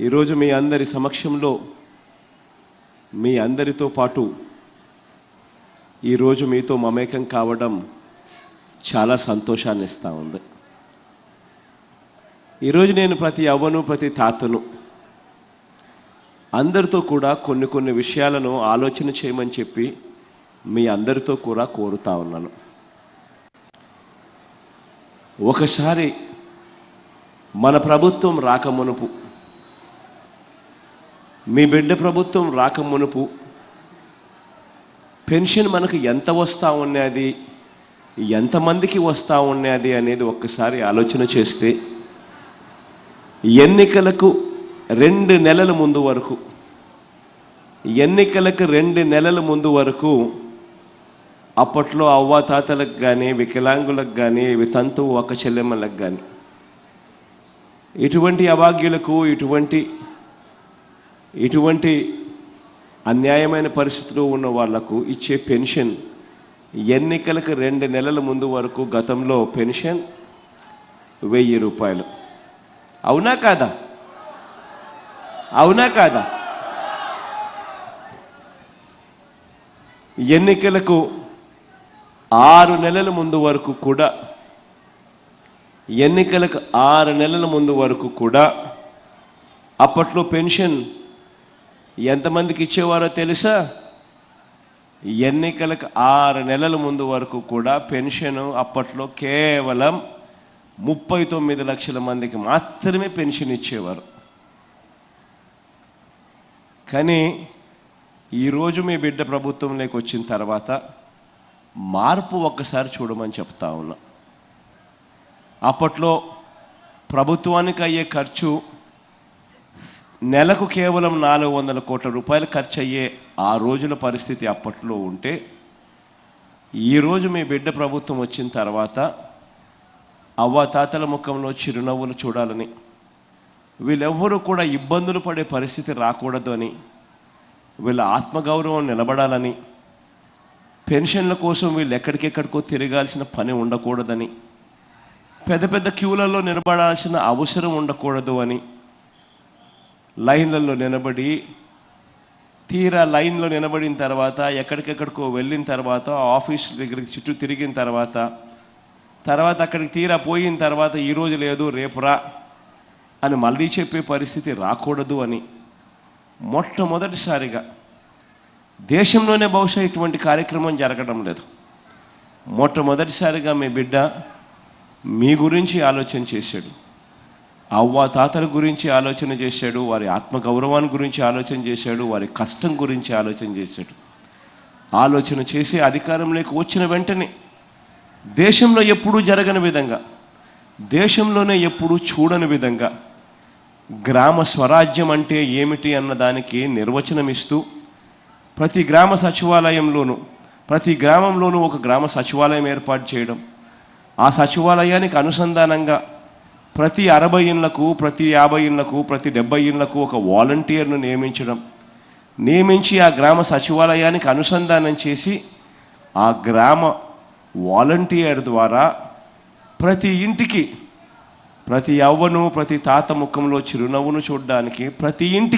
ఈరోజు మీ అందరి సమక్షంలో మీ అందరితో పాటు ఈరోజు మీతో మమేకం కావడం చాలా సంతోషాన్ని ఇస్తూ ఉంది. ఈరోజు నేను ప్రతి అవ్వను ప్రతి తాతను అందరితో కూడా కొన్ని కొన్ని విషయాలను ఆలోచన చేయమని చెప్పి మీ అందరితో కూడా కోరుతా ఉన్నాను. ఒకసారి మన ప్రభుత్వం రాకమునుపు మీ బిడ్డ ప్రభుత్వం రాక మునుపు పెన్షన్ మనకు ఎంత వస్తూ ఉన్నది ఎంతమందికి వస్తూ ఉన్నది అనేది ఒక్కసారి ఆలోచన చేస్తే ఎన్నికలకు రెండు నెలల ముందు వరకు ఎన్నికలకు రెండు నెలల ముందు వరకు అప్పట్లో అవ్వాతాతలకు కానీ వికలాంగులకు కానీ వితంతువు ఒక చెల్లెమ్మలకు కానీ ఇటువంటి అభాగ్యులకు ఇటువంటి ఇటువంటి అన్యాయమైన పరిస్థితిలో ఉన్న వాళ్ళకు ఇచ్చే పెన్షన్ ఎన్నికలకు రెండు నెలల ముందు వరకు గతంలో పెన్షన్ వెయ్యి రూపాయలు. అవునా కాదా? అవునా కాదా? ఎన్నికలకు ఆరు నెలల ముందు వరకు కూడా ఎన్నికలకు ఆరు నెలల ముందు వరకు కూడా అప్పట్లో పెన్షన్ ఎంతమందికి ఇచ్చేవారో తెలుసా? ఎన్నికలకు ఆరు నెలల ముందు వరకు కూడా పెన్షన్ అప్పట్లో కేవలం ముప్పై తొమ్మిది లక్షల మందికి మాత్రమే పెన్షన్ ఇచ్చేవారు. కానీ ఈరోజు మీ బిడ్డ ప్రభుత్వంలోకి వచ్చిన తర్వాత మార్పు ఒక్కసారి చూడమని చెప్తా ఉన్నా. అప్పట్లో ప్రభుత్వానికి అయ్యే ఖర్చు నెలకు కేవలం నాలుగు వందల కోట్ల రూపాయలు ఖర్చు అయ్యే ఆ రోజుల పరిస్థితి అప్పట్లో ఉంటే ఈరోజు మీ బిడ్డ ప్రభుత్వం వచ్చిన తర్వాత అవ్వ తాతల ముఖంలో చిరునవ్వులు చూడాలని వీళ్ళెవ్వరూ కూడా ఇబ్బందులు పడే పరిస్థితి రాకూడదు అని వీళ్ళ ఆత్మగౌరవం నిలబడాలని పెన్షన్ల కోసం వీళ్ళు ఎక్కడికెక్కడికో తిరగాల్సిన పని ఉండకూడదని పెద్ద పెద్ద క్యూలలో నిలబడాల్సిన అవసరం ఉండకూడదు అని లైన్లలో నిలబడి తీరా లైన్లో నిలబడిన తర్వాత ఎక్కడికెక్కడికో వెళ్ళిన తర్వాత ఆఫీస్ దగ్గరికి చుట్టూ తిరిగిన తర్వాత తర్వాత అక్కడికి తీరా పోయిన తర్వాత ఈరోజు లేదు రేపు రా అని మళ్ళీ చెప్పే పరిస్థితి రాకూడదు అని మొట్టమొదటిసారిగా దేశంలోనే బహుశా ఇటువంటి కార్యక్రమం జరగడం లేదు. మొట్టమొదటిసారిగా మీ బిడ్డ మీ గురించి ఆలోచన చేశాడు. అవ్వ తాతల గురించి ఆలోచన చేశాడు వారి ఆత్మగౌరవాన్ని గురించి ఆలోచన చేశాడు వారి కష్టం గురించి ఆలోచన చేశాడు. ఆలోచన చేసి అధికారంలోకి వచ్చిన వెంటనే దేశంలో ఎప్పుడూ జరగని విధంగా దేశంలోనే ఎప్పుడూ చూడని విధంగా గ్రామ స్వరాజ్యం అంటే ఏమిటి అన్న దానికి నిర్వచనం ఇస్తూ ప్రతి గ్రామ సచివాలయంలోనూ ప్రతి గ్రామంలోనూ ఒక గ్రామ సచివాలయం ఏర్పాటు చేయడం ఆ సచివాలయానికి అనుసంధానంగా ప్రతి అరవై ఇళ్ళకు ప్రతి యాభై ఇళ్ళకు ప్రతి డెబ్బై ఇళ్ళకు ఒక వాలంటీర్ను నియమించడం. నియమించి ఆ గ్రామ సచివాలయానికి అనుసంధానం చేసి ఆ గ్రామ వాలంటీర్ ద్వారా ప్రతి ఇంటికి ప్రతి అవ్వను ప్రతి తాత ముఖంలో చిరునవ్వును చూడడానికి ప్రతి ఇంటికి